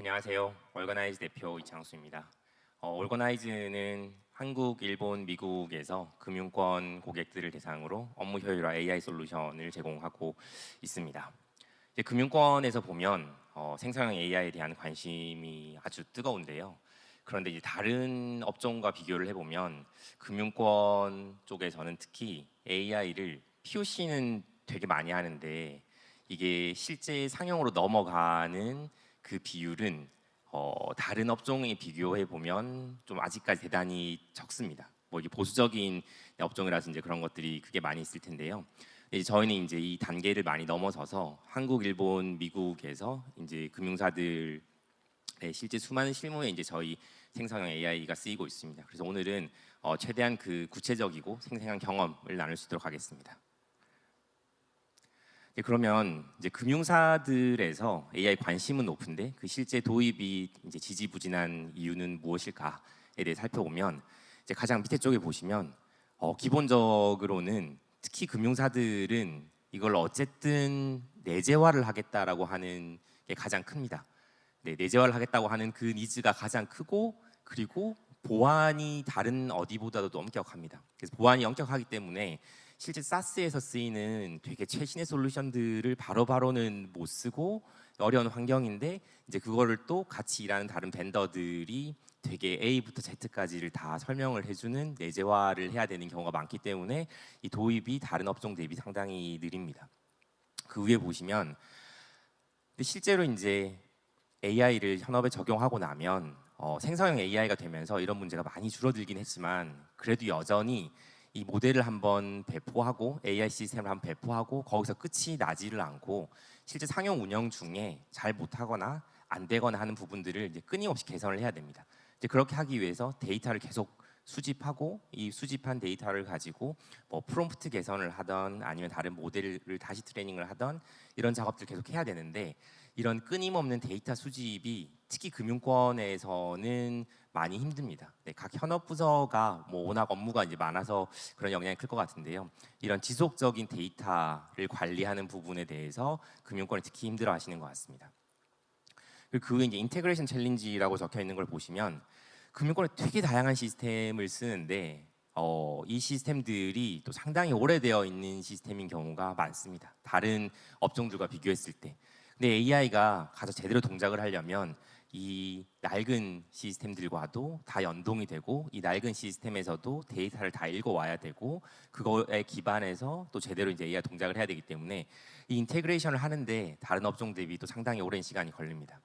안녕하세요. 얼거나이즈 대표 이창수입니다. 어, 얼거나이즈는 한국, 일본, 미국에서 금융권 고객들을 대상으로 업무 효율화 AI 솔루션을 제공하고 있습니다. 이제 금융권에서 보면 어, 생성형 AI에 대한 관심이 아주 뜨거운데요. 그런데 이제 다른 업종과 비교를 해보면 금융권 쪽에서는 특히 AI를 POC는 되게 많이 하는데 이게 실제 상용으로 넘어가는 그 비율은 어, 다른 업종에 비교해 보면 좀 아직까지 대단히 적습니다. 뭐 이게 보수적인 업종이라서 이제 그런 것들이 크게 많이 있을 텐데요. 이제 저희는 이제 이 단계를 많이 넘어서서 한국, 일본, 미국에서 이제 금융사들 의 실제 수많은 실무에 이제 저희 생성형 AI가 쓰이고 있습니다. 그래서 오늘은 어, 최대한 그 구체적이고 생생한 경험을 나눌 수 있도록 하겠습니다. 예, 그러면 이제 금융사들에서 AI 관심은 높은데 그 실제 도입이 이제 지지부진한 이유는 무엇일까에 대해 살펴보면 이제 가장 밑에 쪽에 보시면 어, 기본적으로는 특히 금융사들은 이걸 어쨌든 내재화를 하겠다라고 하는 게 가장 큽니다. 네, 내재화를 하겠다고 하는 그 니즈가 가장 크고 그리고 보안이 다른 어디보다도 엄격합니다. 그래서 보안이 엄격하기 때문에 실제 사스에서 쓰이는 되게 최신의 솔루션들을 바로바로는 못 쓰고 어려운 환경인데 이제 그거를 또 같이 일하는 다른 벤더들이 되게 A부터 Z까지를 다 설명을 해주는 내재화를 해야 되는 경우가 많기 때문에 이 도입이 다른 업종 대비 상당히 느립니다. 그 위에 보시면 실제로 이제 AI를 현업에 적용하고 나면 어, 생성형 AI가 되면서 이런 문제가 많이 줄어들긴 했지만 그래도 여전히 이 모델을 한번 배포하고 AI 시스템을 한번 배포하고 거기서 끝이 나지를 않고 실제 상용 운영 중에 잘 못하거나 안 되거나 하는 부분들을 이제 끊임없이 개선을 해야 됩니다. 이제 그렇게 하기 위해서 데이터를 계속 수집하고 이 수집한 데이터를 가지고 뭐 프롬프트 개선을 하던 아니면 다른 모델을 다시 트레이닝을 하던 이런 작업들 계속 해야 되는데 이런 끊임없는 데이터 수집이 특히 금융권에서는 많이 힘듭니다. 네, 각 현업 부서가 뭐 워낙 업무가 이제 많아서 그런 영향이 클 것 같은데요. 이런 지속적인 데이터를 관리하는 부분에 대해서 금융권이 특히 힘들어하시는 것 같습니다. 그리고 그 이제 인테그레이션 챌린지라고 적혀 있는 걸 보시면 금융권에 되게 다양한 시스템을 쓰는데 어, 이 시스템들이 또 상당히 오래되어 있는 시스템인 경우가 많습니다. 다른 업종들과 비교했을 때. 근데 AI가 가서 제대로 동작을 하려면 이 낡은 시스템들과도 다 연동이 되고 이 낡은 시스템에서도 데이터를 다 읽어 와야 되고 그거에 기반해서 또 제대로 이제 AI 동작을 해야 되기 때문에 이 인테그레이션을 하는데 다른 업종 대비 또 상당히 오랜 시간이 걸립니다.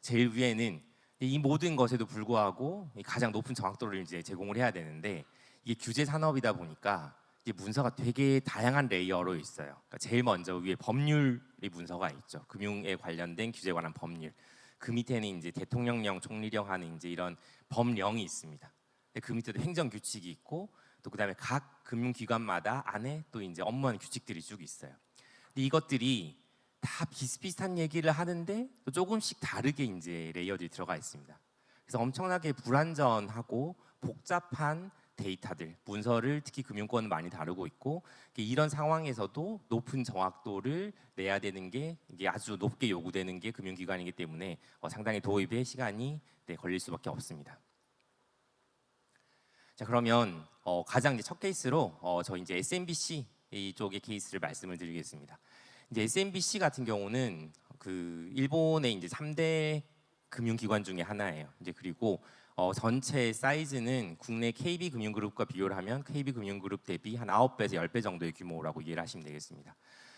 제일 위에는 이 모든 것에도 불구하고 가장 높은 정확도를 이제 제공을 해야 되는데 이게 규제 산업이다 보니까 이제 문서가 되게 다양한 레이어로 있어요. 그러니까 제일 먼저 위에 법률의 문서가 있죠. 금융에 관련된 규제에 관한 법률. 그 밑에는 이제 대통령령, 총리령 하는 이제 이런 법령이 있습니다. 그 밑에도 행정 규칙이 있고 또 그다음에 각 금융기관마다 안에 또 이제 업무하는 규칙들이 쭉 있어요. 근데 이것들이 다 비슷비슷한 얘기를 하는데 또 조금씩 다르게 이제 레이어들이 들어가 있습니다. 그래서 엄청나게 불안전하고 복잡한 데이터들, 문서를 특히 금융권은 많이 다루고 있고 이런 상황에서도 높은 정확도를 내야 되는 게 이게 아주 높게 요구되는 게 금융기관이기 때문에 어, 상당히 도입에 시간이 네, 걸릴 수밖에 없습니다. 자 그러면 어, 가장 이제 첫 케이스로 어, 저 이제 SMBC 이쪽의 케이스를 말씀을 드리겠습니다. 이제 SMBC 같은 경우는 그 일본의 이제 3대 금융기관 중에 하나예요. 이제 그리고 어, 전체 사이즈는 국내 KB 금융그룹과 비교를 하면 KB 금융그룹 대비 한 9배에서 10배 정도의 규모라고 이해를 하시면 되겠습니다.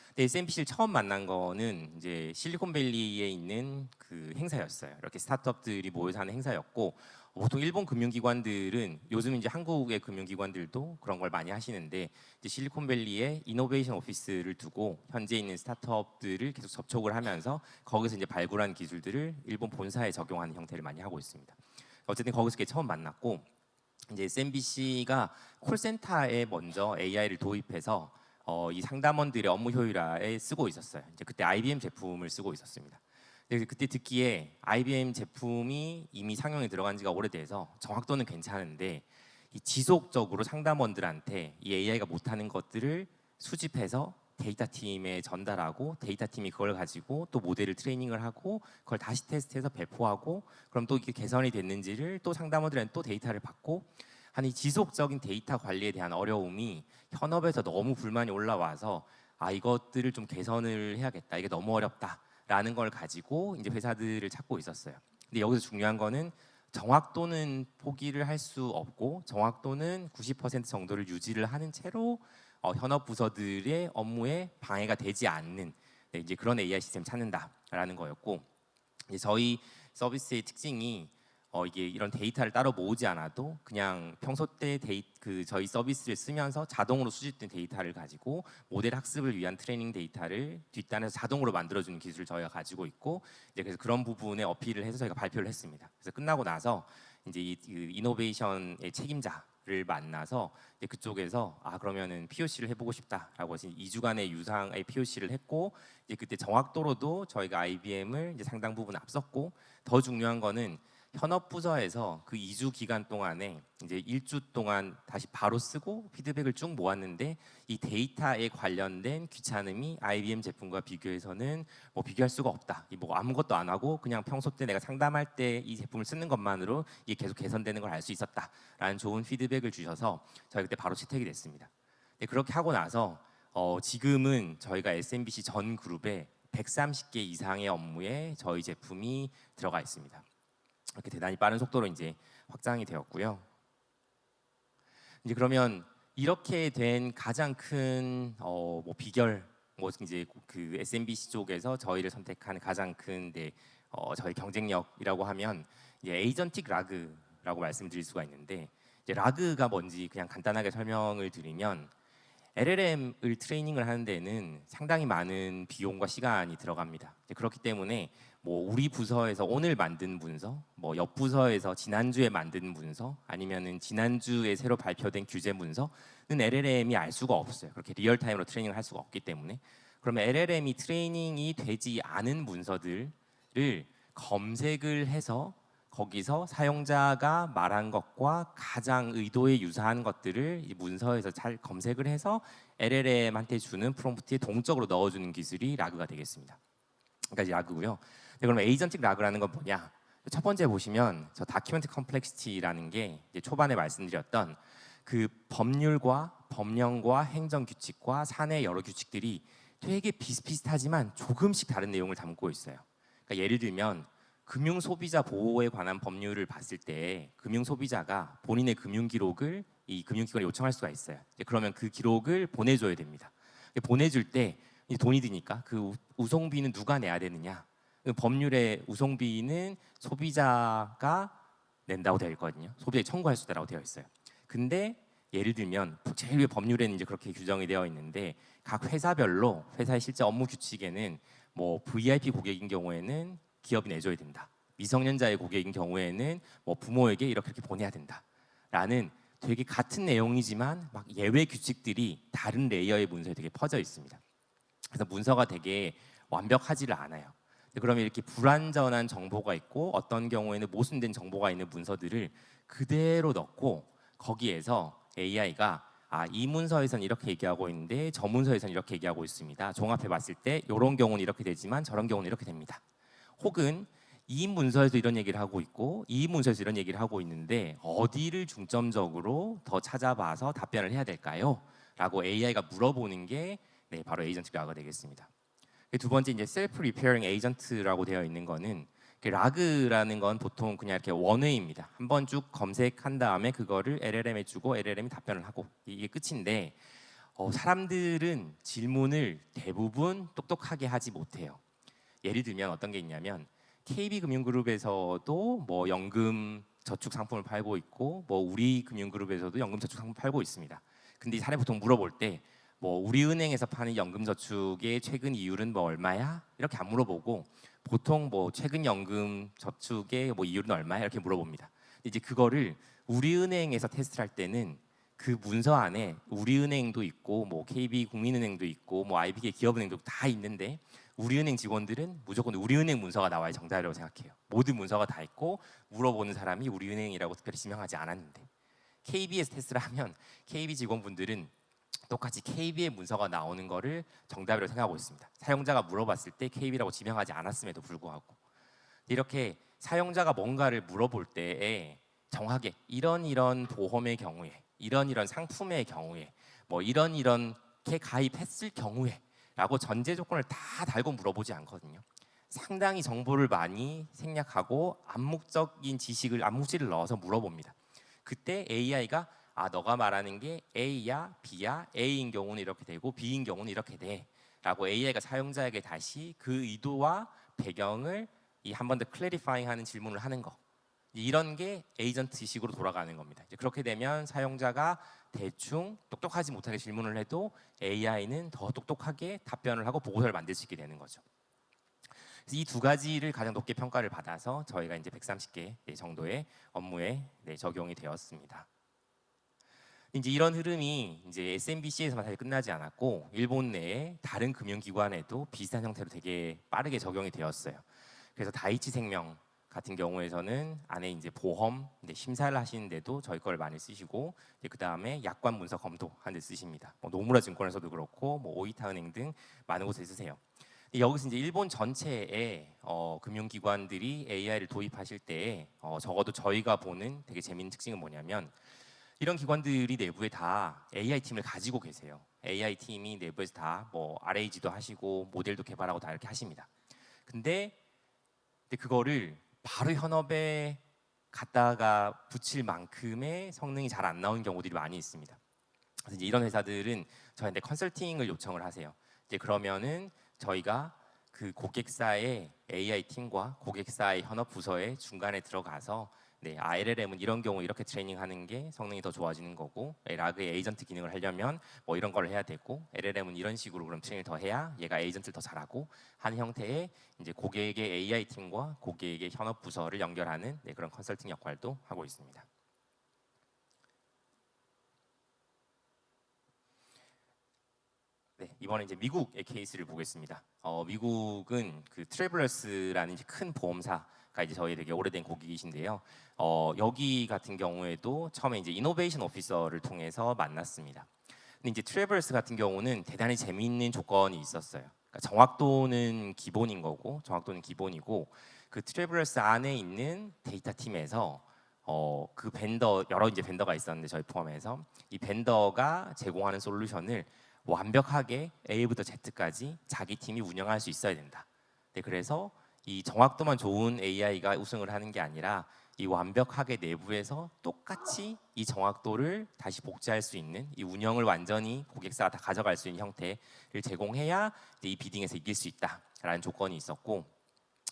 근데 SMBC를 처음 만난 거는 이제 실리콘밸리에 있는 그 행사였어요. 이렇게 스타트업들이 모여서 하는 행사였고 보통 일본 금융기관들은 요즘 이제 한국의 금융기관들도 그런 걸 많이 하시는데 실리콘밸리에 이노베이션 오피스를 두고 현재 있는 스타트업들을 계속 접촉을 하면서 거기서 이제 발굴한 기술들을 일본 본사에 적용하는 형태를 많이 하고 있습니다. 어쨌든 거기서 처음 만났고 이제 SMBC가 콜센터에 먼저 AI를 도입해서 어, 이 상담원들의 업무 효율화에 쓰고 있었어요. 이제 그때 IBM 제품을 쓰고 있었습니다. 그때 듣기에 IBM 제품이 이미 상용에 들어간 지가 오래돼서 정확도는 괜찮은데 이 지속적으로 상담원들한테 이 AI가 못하는 것들을 수집해서 데이터 팀에 전달하고 데이터 팀이 그걸 가지고 또 모델을 트레이닝을 하고 그걸 다시 테스트해서 배포하고 그럼 또 이게 개선이 됐는지를 또 상담원들한테 또 데이터를 받고 한이 지속적인 데이터 관리에 대한 어려움이 현업에서 너무 불만이 올라와서 아 이것들을 좀 개선을 해야겠다 이게 너무 어렵다라는 걸 가지고 이제 회사들을 찾고 있었어요. 근데 여기서 중요한 거는 정확도는 포기를 할 수 없고 정확도는 90% 정도를 유지를 하는 채로 어, 현업 부서들의 업무에 방해가 되지 않는 네, 이제 그런 AI 시스템 찾는다라는 거였고 이제 저희 서비스의 특징이 어, 이게 이런 데이터를 따로 모으지 않아도 그냥 평소 때 데이 그 저희 서비스를 쓰면서 자동으로 수집된 데이터를 가지고 모델 학습을 위한 트레이닝 데이터를 뒷단에서 자동으로 만들어주는 기술을 저희가 가지고 있고 이제 그래서 그런 부분에 어필을 해서 저희가 발표를 했습니다. 그래서 끝나고 나서 이제 이, 그 이노베이션의 책임자 를 만나서 이제 그쪽에서 아 그러면은 POC를 해보고 싶다라고 해서 2주간의 유상의 POC를 했고 이제 그때 정확도로도 저희가 IBM을 이제 상당 부분 앞섰고 더 중요한 거는 현업 부서에서 그 2주 기간 동안에 이제 1주 동안 다시 바로 쓰고 피드백을 쭉 모았는데 이 데이터에 관련된 귀찮음이 IBM 제품과 비교해서는 뭐 비교할 수가 없다. 이뭐 아무것도 안 하고 그냥 평소 때 내가 상담할 때 이 제품을 쓰는 것만으로 이게 계속 개선되는 걸 알 수 있었다라는 좋은 피드백을 주셔서 저희 그때 바로 채택이 됐습니다. 네, 그렇게 하고 나서 어, 지금은 저희가 SMBC 전 그룹에 130개 이상의 업무에 저희 제품이 들어가 있습니다. 이렇게 대단히 빠른 속도로 이제 확장이 되었고요. 이제 그러면 이렇게 된 가장 큰 어, 뭐 비결 뭐 이제 그 SMBC 쪽에서 저희를 선택한 가장 큰 네, 어, 저희 경쟁력이라고 하면 이제 에이전틱 라그라고 말씀드릴 수가 있는데 이제 라그가 뭔지 그냥 간단하게 설명을 드리면 LLM을 트레이닝을 하는 데는 상당히 많은 비용과 시간이 들어갑니다. 그렇기 때문에 뭐 우리 부서에서 오늘 만든 문서, 뭐 옆 부서에서 지난주에 만든 문서, 아니면은 지난주에 새로 발표된 규제 문서는 LLM이 알 수가 없어요. 그렇게 리얼타임으로 트레이닝을 할 수가 없기 때문에 그러면 LLM이 트레이닝이 되지 않은 문서들을 검색을 해서 거기서 사용자가 말한 것과 가장 의도에 유사한 것들을 이 문서에서 잘 검색을 해서 LLM한테 주는 프롬프트에 동적으로 넣어주는 기술이 라그가 되겠습니다. 그러니까 이제 라그고요. 네, 그럼 에이전틱 라그라는 건 뭐냐? 첫 번째 보시면 저 다큐멘트 컴플렉시티라는 게 초반에 말씀드렸던 그 법률과 법령과 행정 규칙과 사내 여러 규칙들이 되게 비슷비슷하지만 조금씩 다른 내용을 담고 있어요. 그러니까 예를 들면 금융 소비자 보호에 관한 법률을 봤을 때 금융 소비자가 본인의 금융 기록을 이 금융기관에 요청할 수가 있어요. 그러면 그 기록을 보내줘야 됩니다. 보내줄 때 돈이 드니까 그 우송비는 누가 내야 되느냐? 그 법률의 우송비는 소비자가 낸다고 되어 있거든요. 소비자 청구할 수 있다고 되어 있어요. 근데 예를 들면 제일 위에 법률에는 이제 그렇게 규정이 되어 있는데 각 회사별로 회사의 실제 업무 규칙에는 뭐 VIP 고객인 경우에는 기업이 내줘야 된다. 미성년자의 고객인 경우에는 뭐 부모에게 이렇게 이렇게 보내야 된다라는 되게 같은 내용이지만 막 예외 규칙들이 다른 레이어의 문서에 되게 퍼져 있습니다. 그래서 문서가 되게 완벽하지를 않아요. 그러면 이렇게 불완전한 정보가 있고 어떤 경우에는 모순된 정보가 있는 문서들을 그대로 넣고 거기에서 AI가 아, 이 문서에서는 이렇게 얘기하고 있는데 저 문서에서는 이렇게 얘기하고 있습니다. 종합해 봤을 때 이런 경우는 이렇게 되지만 저런 경우는 이렇게 됩니다. 혹은 이 문서에서 이런 얘기를 하고 있고 이 문서에서 이런 얘기를 하고 있는데 어디를 중점적으로 더 찾아봐서 답변을 해야 될까요? 라고 AI가 물어보는 게 네, 바로 에이전트 라가 되겠습니다. 두 번째 이제 셀프 리페어링 에이전트라고 되어 있는 거는 라그라는 건 보통 그냥 이렇게 원웨이입니다. 한 번 쭉 검색한 다음에 그거를 LLM에 주고 LLM이 답변을 하고 이게 끝인데 어, 사람들은 질문을 대부분 똑똑하게 하지 못해요. 예를 들면 어떤 게 있냐면 KB금융그룹에서도 뭐 연금 저축 상품을 팔고 있고 뭐 우리 금융그룹에서도 연금 저축 상품 팔고 있습니다. 근데 이 사람이 보통 물어볼 때 뭐 우리은행에서 파는 연금 저축의 최근 이율은 뭐 얼마야? 이렇게 안 물어보고 보통 뭐 최근 연금 저축의 뭐 이율은 얼마야? 이렇게 물어봅니다. 이제 그거를 우리은행에서 테스트를 할 때는 그 문서 안에 우리은행도 있고 뭐 KB 국민은행도 있고 뭐 IBK 기업은행도 다 있는데 우리은행 직원들은 무조건 우리은행 문서가 나와야 정답이라고 생각해요. 모든 문서가 다 있고 물어보는 사람이 우리은행이라고 특별히 지명하지 않았는데 KBS 테스트를 하면 KB 직원분들은 똑같이 KB의 문서가 나오는 거를 정답이라고 생각하고 있습니다. 사용자가 물어봤을 때 KB라고 지명하지 않았음에도 불구하고 이렇게 사용자가 뭔가를 물어볼 때에 정확하게 이런 이런 보험의 경우에 이런 이런 상품의 경우에 뭐 이런 이렇게 가입했을 경우에라고 전제 조건을 다 달고 물어보지 않거든요. 상당히 정보를 많이 생략하고 암묵적인 지식을 암묵지를 넣어서 물어봅니다. 그때 AI가 아 너가 말하는 게 A야 B야 A인 경우는 이렇게 되고 B인 경우는 이렇게 돼라고 AI가 사용자에게 다시 그 의도와 배경을 이 한 번 더 클래리파잉하는 질문을 하는 거 이런 게 에이전트식으로 돌아가는 겁니다. 이제 그렇게 되면 사용자가 대충 똑똑하지 못하게 질문을 해도 AI는 더 똑똑하게 답변을 하고 보고서를 만들 수 있게 되는 거죠. 이 두 가지를 가장 높게 평가를 받아서 저희가 이제 130개 정도의 업무에 네, 적용이 되었습니다. 이제 이런 흐름이 이제 SMBC에서만 사실 끝나지 않았고 일본 내에 다른 금융기관에도 비슷한 형태로 되게 빠르게 적용이 되었어요. 그래서 다이치 생명 같은 경우에서는 안에 이제 보험 심사를 하시는데도 저희 걸 많이 쓰시고 그 다음에 약관 문서 검토 하는 데 쓰십니다. 뭐 노무라 증권에서도 그렇고 뭐 오이타 은행 등 많은 곳에 쓰세요. 여기서 이제 일본 전체의 어, 금융기관들이 AI를 도입하실 때 어, 적어도 저희가 보는 되게 재밌는 특징은 뭐냐면 이런 기관들이 내부에 다 AI 팀을 가지고 계세요. AI 팀이 내부에서 다 뭐 RAG도 하시고 모델도 개발하고 다 이렇게 하십니다. 근데, 근데 그거를 바로 현업에 갖다가 붙일 만큼의 성능이 잘 안 나오는 경우들이 많이 있습니다. 그래서 이제 이런 회사들은 저희한테 컨설팅을 요청을 하세요. 이제 그러면은 저희가 그 고객사의 AI 팀과 고객사의 현업 부서의 중간에 들어가서 네, 아, LLM은 이런 경우 이렇게 트레이닝하는 게 성능이 더 좋아지는 거고 라그의 에이전트 기능을 하려면 뭐 이런 걸 해야 되고 LLM은 이런 식으로 그럼 트레이닝을 더 해야 얘가 에이전트를 더 잘하고 하는 형태의 이제 고객의 AI 팀과 고객의 현업 부서를 연결하는 네, 그런 컨설팅 역할도 하고 있습니다. 네, 이번에 이제 미국의 케이스를 보겠습니다. 어, 미국은 그 트래블러스라는 큰 보험사 가 이제 저희 되게 오래된 고객이신데요. 어, 여기 같은 경우에도 처음에 이제 이노베이션 오피서를 통해서 만났습니다. 근데 이제 트래블스 같은 경우는 대단히 재미있는 조건이 있었어요. 그러니까 정확도는 기본인 거고 정확도는 기본이고 그 트래블스 안에 있는 데이터 팀에서 어, 그 벤더 여러 이제 벤더가 있었는데 저희 포함해서 이 벤더가 제공하는 솔루션을 완벽하게 A부터 Z까지 자기 팀이 운영할 수 있어야 된다. 네, 그래서 이 정확도만 좋은 AI가 우승을 하는 게 아니라 이 완벽하게 내부에서 똑같이 이 정확도를 다시 복제할 수 있는 이 운영을 완전히 고객사가 다 가져갈 수 있는 형태를 제공해야 이 비딩에서 이길 수 있다라는 조건이 있었고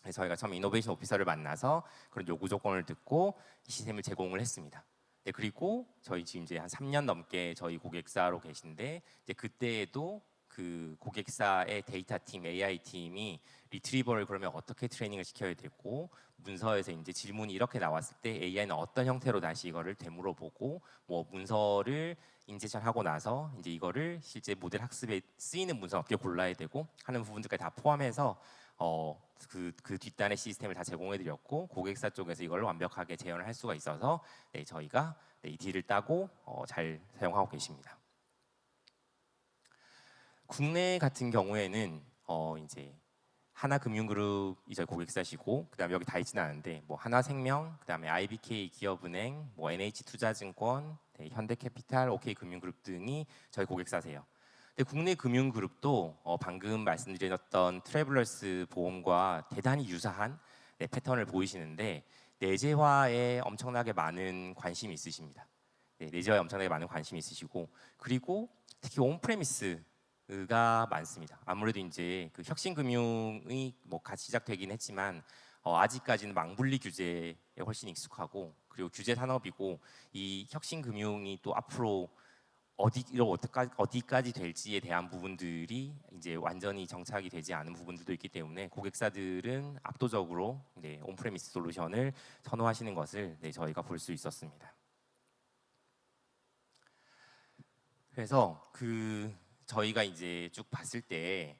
그래서 저희가 처음 이노베이션 오피서를 만나서 그런 요구 조건을 듣고 이 시스템을 제공을 했습니다. 네, 그리고 저희 지금 이제 한 3년 넘게 저희 고객사로 계신데 이제 그때에도 그 고객사의 데이터 팀, AI 팀이 리트리버를 그러면 어떻게 트레이닝을 시켜야 되고 문서에서 이제 질문이 이렇게 나왔을 때 AI는 어떤 형태로 다시 이거를 되물어보고 뭐 문서를 인제션 하고 나서 이제 이거를 실제 모델 학습에 쓰이는 문서 어떻게 골라야 되고 하는 부분들까지 다 포함해서 어 그그 그 뒷단의 시스템을 다 제공해드렸고 고객사 쪽에서 이걸 완벽하게 재현을 할 수가 있어서 네, 저희가 네, 이 딜을 따고 어, 잘 사용하고 계십니다. 국내 같은 경우에는 어 이제 하나금융그룹이 저희 고객사시고 그다음에 여기 다 있지는 않은데 뭐 하나생명, 그다음에 IBK 기업은행, 뭐 NH투자증권, 네, 현대캐피탈, OK금융그룹 등이 저희 고객사세요. 근데 국내 금융그룹도 어 방금 말씀드렸던 트래블러스 보험과 대단히 유사한 네, 패턴을 보이시는데 내재화에 엄청나게 많은 관심이 있으십니다. 네, 내재화에 엄청나게 많은 관심이 있으시고 그리고 특히 온프레미스 가 많습니다. 아무래도 이제 그 혁신 금융이 뭐 같이 시작되긴 했지만 어, 아직까지는 망분리 규제에 훨씬 익숙하고 그리고 규제 산업이고 이 혁신 금융이 또 앞으로 어디로 어디까지, 어디까지 될지에 대한 부분들이 이제 완전히 정착이 되지 않은 부분들도 있기 때문에 고객사들은 압도적으로 네, 온프레미스 솔루션을 선호하시는 것을 네, 저희가 볼 수 있었습니다. 그래서 그 저희가 이제 쭉 봤을 때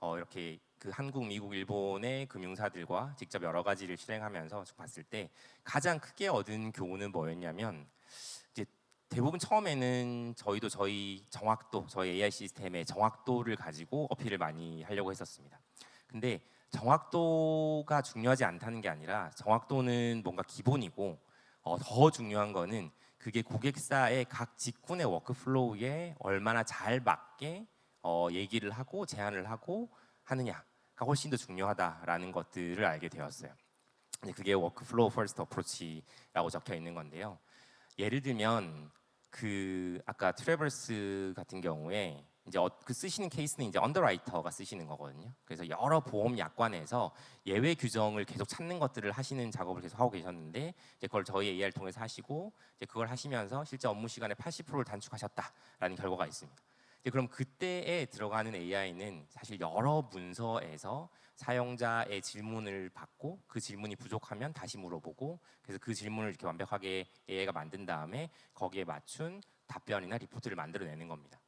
어, 이렇게 그 한국, 미국, 일본의 금융사들과 직접 여러 가지를 실행하면서 쭉 봤을 때 가장 크게 얻은 교훈은 뭐였냐면 이제 대부분 처음에는 저희도 저희 정확도, 저희 AI 시스템의 정확도를 가지고 어필을 많이 하려고 했었습니다. 근데 정확도가 중요하지 않다는 게 아니라 정확도는 뭔가 기본이고 어, 더 중요한 거는 그게 고객사의 각 직군의 워크플로우에 얼마나 잘 맞게 어, 얘기를 하고 제안을 하고 하느냐가 훨씬 더 중요하다라는 것들을 알게 되었어요. 그게 워크플로우 퍼스트 어프로치라고 적혀 있는 건데요. 예를 들면 그 아까 트래버스 같은 경우에 이제 어, 그 쓰시는 케이스는 이제 언더라이터가 쓰시는 거거든요. 그래서 여러 보험 약관에서 예외 규정을 계속 찾는 것들을 하시는 작업을 계속 하고 계셨는데 이제 그걸 저희 AI를 통해서 하시고 이제 그걸 하시면서 실제 업무 시간의 80%를 단축하셨다라는 결과가 있습니다. 이제 그럼 그때에 들어가는 AI는 사실 여러 문서에서 사용자의 질문을 받고 그 질문이 부족하면 다시 물어보고 그래서 그 질문을 이렇게 완벽하게 AI가 만든 다음에 거기에 맞춘 답변이나 리포트를 만들어내는 겁니다.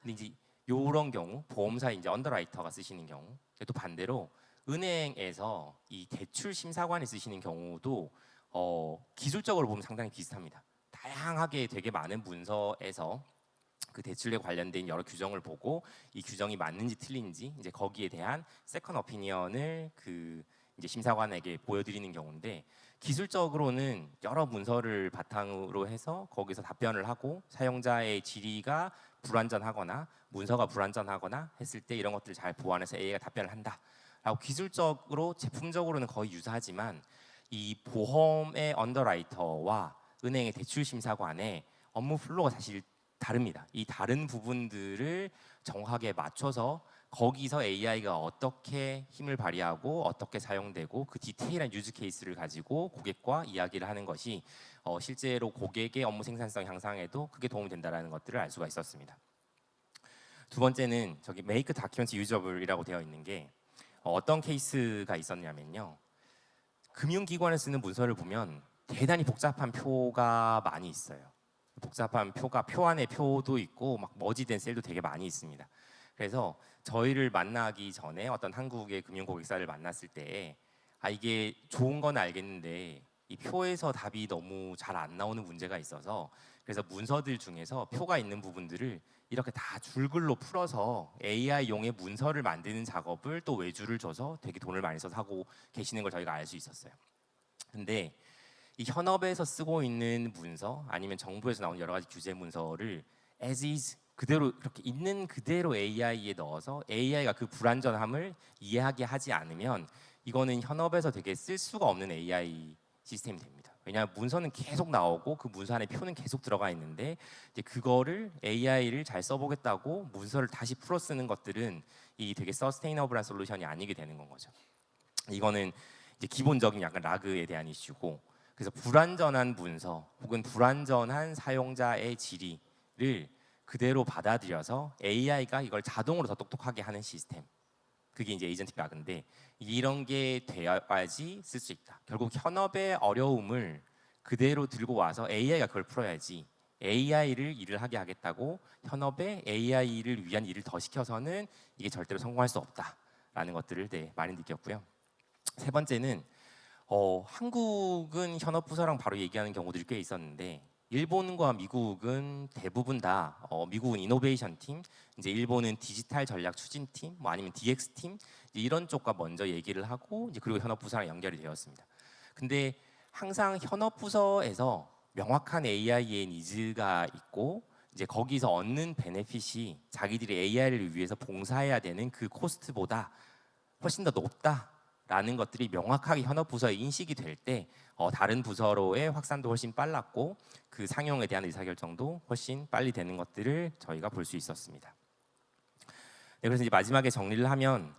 근데 이제 요런 경우 보험사 이제 언더라이터가 쓰시는 경우 또 반대로 은행에서 이 대출 심사관이 쓰시는 경우도 어, 기술적으로 보면 상당히 비슷합니다. 다양하게 되게 많은 문서에서 그 대출에 관련된 여러 규정을 보고 이 규정이 맞는지 틀린지 이제 거기에 대한 세컨 어피니언을 그 이제 심사관에게 보여드리는 경우인데 기술적으로는 여러 문서를 바탕으로 해서 거기서 답변을 하고 사용자의 질의가 불완전하거나 문서가 불완전하거나 했을 때 이런 것들을 잘 보완해서 AI가 답변을 한다. 라고 기술적으로 제품적으로는 거의 유사하지만 이 보험의 언더라이터와 은행의 대출 심사관의 업무 플로우가 사실 다릅니다. 이 다른 부분들을 정확하게 맞춰서 거기서 AI가 어떻게 힘을 발휘하고 어떻게 사용되고 그 디테일한 유즈 케이스를 가지고 고객과 이야기를 하는 것이 어, 실제로 고객의 업무 생산성 향상에도 크게 도움이 된다는 것들을 알 수가 있었습니다. 두 번째는 저기 make document usable이라고 되어 있는 게 어, 어떤 케이스가 있었냐면요. 금융기관에 쓰는 문서를 보면 대단히 복잡한 표가 많이 있어요. 복잡한 표가 표 안에 표도 있고 막 머지된 셀도 되게 많이 있습니다. 그래서 저희를 만나기 전에 어떤 한국의 금융 고객사를 만났을 때 아 이게 좋은 건 알겠는데 이 표에서 답이 너무 잘 안 나오는 문제가 있어서 그래서 문서들 중에서 표가 있는 부분들을 이렇게 다 줄글로 풀어서 AI용의 문서를 만드는 작업을 또 외주를 줘서 되게 돈을 많이 써서 하고 계시는 걸 저희가 알 수 있었어요. 근데 이 현업에서 쓰고 있는 문서 아니면 정부에서 나온 여러 가지 규제 문서를 as is 그대로 이렇게 있는 그대로 AI에 넣어서 AI가 그 불완전함을 이해하게 하지 않으면 이거는 현업에서 되게 쓸 수가 없는 AI 시스템이 됩니다. 왜냐하면 문서는 계속 나오고 그 문서 안에 표는 계속 들어가 있는데 이제 그거를 AI를 잘 써보겠다고 문서를 다시 풀어 쓰는 것들은 이 되게 서스테이너블한 솔루션이 아니게 되는 건 거죠. 이거는 이제 기본적인 약간 라그에 대한 이슈고 그래서 불완전한 문서 혹은 불완전한 사용자의 질의를 그대로 받아들여서 AI가 이걸 자동으로 더 똑똑하게 하는 시스템. 그게 이제 에이전틱 라그인데 이런 게 되어야지 쓸 수 있다. 결국 현업의 어려움을 그대로 들고 와서 AI가 그걸 풀어야지 AI를 일을 하게 하겠다고 현업에 AI를 위한 일을 더 시켜서는 이게 절대로 성공할 수 없다라는 것들을 네, 많이 느꼈고요. 세 번째는 어, 한국은 현업 부서랑 바로 얘기하는 경우들이 꽤 있었는데 일본과 미국은 대부분 다 어, 미국은 이노베이션 팀, 이제 일본은 디지털 전략 추진 팀, 뭐 아니면 DX 팀 이런 쪽과 먼저 얘기를 하고 이제 그리고 현업 부서랑 연결이 되었습니다. 근데 항상 현업 부서에서 명확한 AI의 니즈가 있고 이제 거기서 얻는 베네핏이 자기들이 AI를 위해서 봉사해야 되는 그 코스트보다 훨씬 더 높다 라는 것들이 명확하게 현업 부서에 인식이 될때 어, 다른 부서로의 확산도 훨씬 빨랐고 그 상용에 대한 의사결정도 훨씬 빨리 되는 것들을 저희가 볼 수 있었습니다. 네, 그래서 이제 마지막에 정리를 하면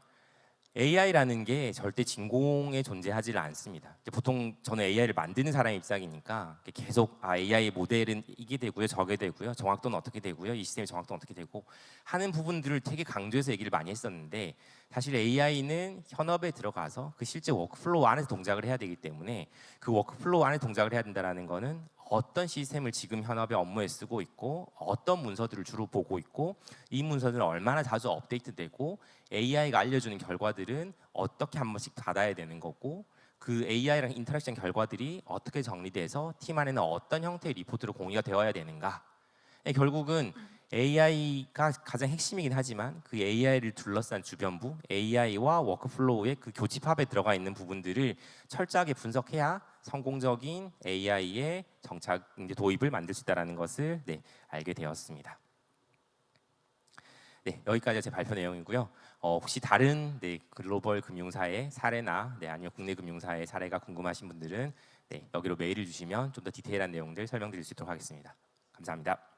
AI라는 게 절대 진공에 존재하지를 않습니다. 보통 저는 AI를 만드는 사람 입장이니까 계속 아, AI 모델은 이게 되고요, 저게 되고요, 정확도는 어떻게 되고요, 이 시스템의 정확도는 어떻게 되고 하는 부분들을 되게 강조해서 얘기를 많이 했었는데 사실 AI는 현업에 들어가서 그 실제 워크플로우 안에서 동작을 해야 되기 때문에 그 워크플로우 안에 동작을 해야 된다는 거는 어떤 시스템을 지금 현업의 업무에 쓰고 있고 어떤 문서들을 주로 보고 있고 이 문서들은 얼마나 자주 업데이트되고 AI가 알려주는 결과들은 어떻게 한 번씩 받아야 되는 거고 그 AI랑 인터랙션 결과들이 어떻게 정리돼서 팀 안에는 어떤 형태의 리포트로 공유가 되어야 되는가. 예, 결국은 AI가 가장 핵심이긴 하지만 그 AI를 둘러싼 주변부, AI와 워크플로우의 그 교집합에 들어가 있는 부분들을 철저하게 분석해야 성공적인 AI의 정착 이제 도입을 만들 수 있다라는 것을 네, 알게 되었습니다. 네, 여기까지 제 발표 내용이고요. 어, 혹시 다른 네, 글로벌 금융사의 사례나 네, 아니면 국내 금융사의 사례가 궁금하신 분들은 네, 여기로 메일을 주시면 좀 더 디테일한 내용들 설명드릴 수 있도록 하겠습니다. 감사합니다.